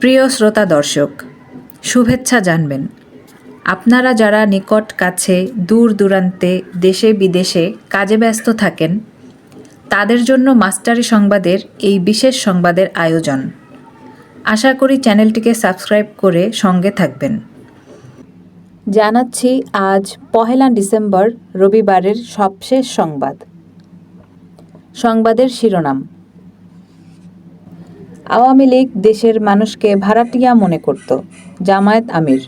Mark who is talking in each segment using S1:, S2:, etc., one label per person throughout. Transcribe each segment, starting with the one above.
S1: প্রিয় শ্রোতা দর্শক, শুভেচ্ছা জানবেন। আপনারা যারা নিকট কাছে দূর দূরান্তে দেশে বিদেশে কাজে ব্যস্ত থাকেন, তাদের জন্য মাস্টারি সংবাদের এই বিশেষ সংবাদের আয়োজন। আশা করি চ্যানেলটিকে সাবস্ক্রাইব করে সঙ্গে থাকবেন। জানাচ্ছি আজ পহেলা ডিসেম্বর রবিবারের সবশেষ সংবাদ। সংবাদের শিরোনাম আওয়ামী লীগ দেশের মানুষকে ভাড়াটিয়া মনে করত, জামায়াত আমির।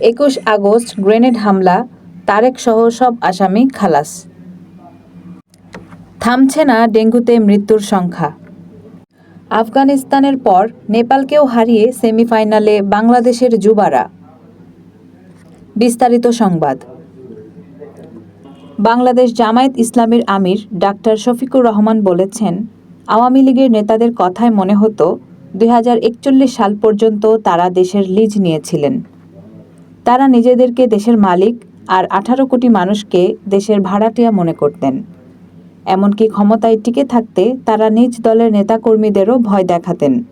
S1: একুশ আগস্ট গ্রেনেড হামলা, তারেক সহ সব আসামি খালাস। থামছে না ডেঙ্গুতে মৃত্যুর সংখ্যা। আফগানিস্তানের পর নেপালকেও হারিয়ে সেমিফাইনালে বাংলাদেশের যুবারা। বিস্তারিত সংবাদ। বাংলাদেশ জামায়াত ইসলামীর আমির ডাক্তার শফিকুর রহমান বলেছেন আওয়ামী লীগের নেতাদের কথায় মনে হতো, দুই হাজার একচল্লিশ সাল পর্যন্ত তারা দেশের লিজ নিয়েছিলেন। তারা নিজেদেরকে দেশের মালিক আর আঠারো কোটি মানুষকে দেশের ভাড়াটিয়া মনে করতেন। এমনকি ক্ষমতায় টিকে থাকতে তারা নিজ দলের নেতাকর্মীদেরও ভয় দেখাতেন।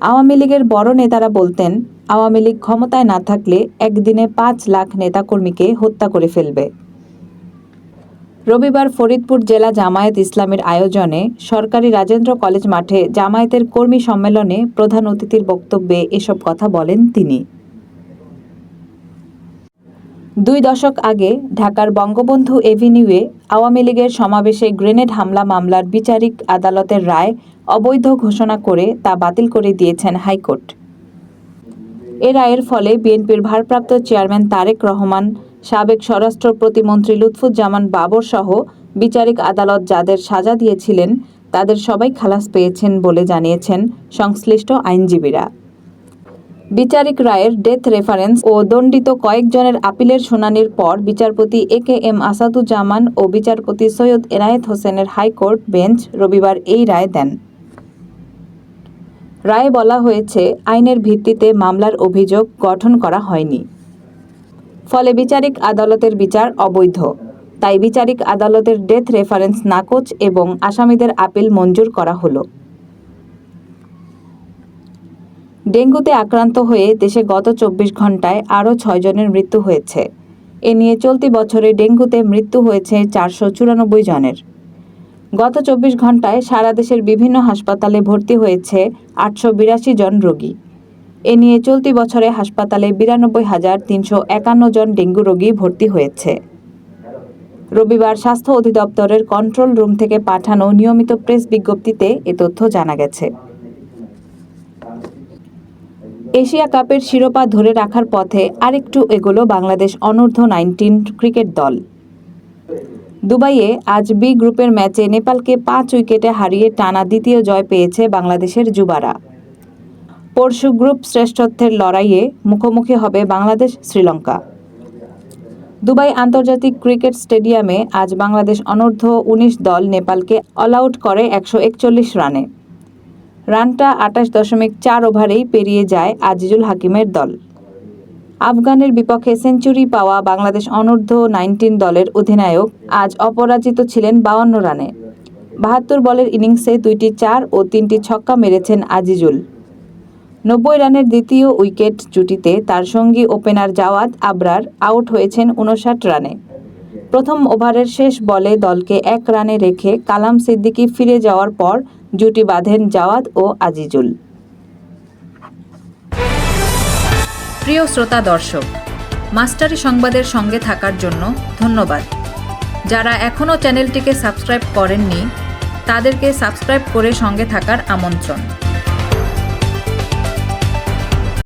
S1: আওয়ামী লীগের বড় নেতারা বলতেন, আওয়ামী লীগ ক্ষমতায় না থাকলে একদিনে পাঁচ লাখ নেতাকর্মীকে হত্যা করে ফেলবে। রবিবার ফরিদপুর জেলা জামায়াত ইসলামের আয়োজনে সরকারি রাজেন্দ্র কলেজ মাঠে জামায়াতের কর্মী সম্মেলনে প্রধান অতিথির বক্তব্যে এসব কথা বলেন তিনি। দুই দশক আগে ঢাকার বঙ্গবন্ধু এভিনিউয়ে আওয়ামী লীগের সমাবেশে গ্রেনেড হামলা মামলার বিচারিক আদালতের রায় অবৈধ ঘোষণা করে তা বাতিল করে দিয়েছেন হাইকোর্ট। এ রায়ের ফলে বিএনপির ভারপ্রাপ্ত চেয়ারম্যান তারেক রহমান সাবেক স্বরাষ্ট্র প্রতিমন্ত্রী লুৎফুজ্জামান বাবর সহ বিচারিক আদালত যাদের সাজা দিয়েছিলেন, তাদের সবাই খালাস পেয়েছেন বলে জানিয়েছেন সংশ্লিষ্ট আইনজীবীরা। বিচারিক রায়ের ডেথ রেফারেন্স ও দণ্ডিত কয়েকজনের আপিলের শুনানির পর বিচারপতি এ কে এম আসাদুজ্জামান ও বিচারপতি সৈয়দ এনায়েত হোসেনের হাইকোর্ট বেঞ্চ রবিবার এই রায় দেন। রায়ে বলা হয়েছে, আইনের ভিত্তিতে মামলার অভিযোগ গঠন করা হয়নি। ফলে বিচারিক আদালতের বিচার অবৈধ। তাই বিচারিক আদালতের ডেথ রেফারেন্স নাকচ এবং আসামিদের আপিল মঞ্জুর করা হলো। ডেঙ্গুতে আক্রান্ত হয়ে দেশে গত চব্বিশ ঘন্টায় আরও ছয়জনের মৃত্যু হয়েছে। এ নিয়ে চলতি বছরে ডেঙ্গুতে মৃত্যু হয়েছে চারশো চুরানব্বই জনের। গত চব্বিশ ঘন্টায় সারা দেশের বিভিন্ন হাসপাতালে ভর্তি হয়েছে আটশো বিরাশি জন রোগী। এ নিয়ে চলতি বছরে হাসপাতালে বিরানব্বই হাজার তিনশো একান্ন জন ডেঙ্গু রোগী ভর্তি হয়েছে। রবিবার স্বাস্থ্য অধিদপ্তরের কন্ট্রোল রুম থেকে পাঠানো নিয়মিত প্রেস বিজ্ঞপ্তিতে এ তথ্য জানা গেছে। এশিয়া কাপের শিরোপা ধরে রাখার পথে আরেকটু এগোলো বাংলাদেশ অনূর্ধ্ব নাইনটিন ক্রিকেট দল। দুবাইয়ে আজ বি গ্রুপের ম্যাচে নেপালকে পাঁচ উইকেটে হারিয়ে টানা দ্বিতীয় জয় পেয়েছে বাংলাদেশের যুবারা। পরশু গ্রুপ শ্রেষ্ঠত্বের লড়াইয়ে মুখোমুখি হবে বাংলাদেশ শ্রীলঙ্কা। দুবাই আন্তর্জাতিক ক্রিকেট স্টেডিয়ামে আজ বাংলাদেশ অনূর্ধ্ব উনিশ দল নেপালকে অল আউট করে একশো একচল্লিশ রানে। রানটা আটাশ দশমিক চার ওভারেই পেরিয়ে যায় আজিজুল হাকিমের দল। আফগানের বিপক্ষে সেঞ্চুরি পাওয়া বাংলাদেশ অনূর্ধ্ব নাইনটিন দলের অধিনায়ক আজ অপরাজিত ছিলেন বাউন্ন রানে। বাহাত্তর বলের ইনিংসে দুইটি চার ও তিনটি ছক্কা মেরেছেন আজিজুল। নব্বই রানের দ্বিতীয় উইকেট জুটিতে তার সঙ্গী ওপেনার জাওয়াদ আবরার আউট হয়েছেন উনষাট রানে। প্রথম ওভারের শেষ বলে দলকে এক রানে রেখে কালাম সিদ্দিকি ফিরে যাওয়ার পর জুটি বাঁধেন জাওয়াদ ও আজিজুল। প্রিয় শ্রোতা দর্শক, মাস্টারি সংবাদের সঙ্গে থাকার জন্য ধন্যবাদ। যারা এখনও চ্যানেলটিকে সাবস্ক্রাইব করেননি, তাদেরকে সাবস্ক্রাইব করে সঙ্গে থাকার আমন্ত্রণ।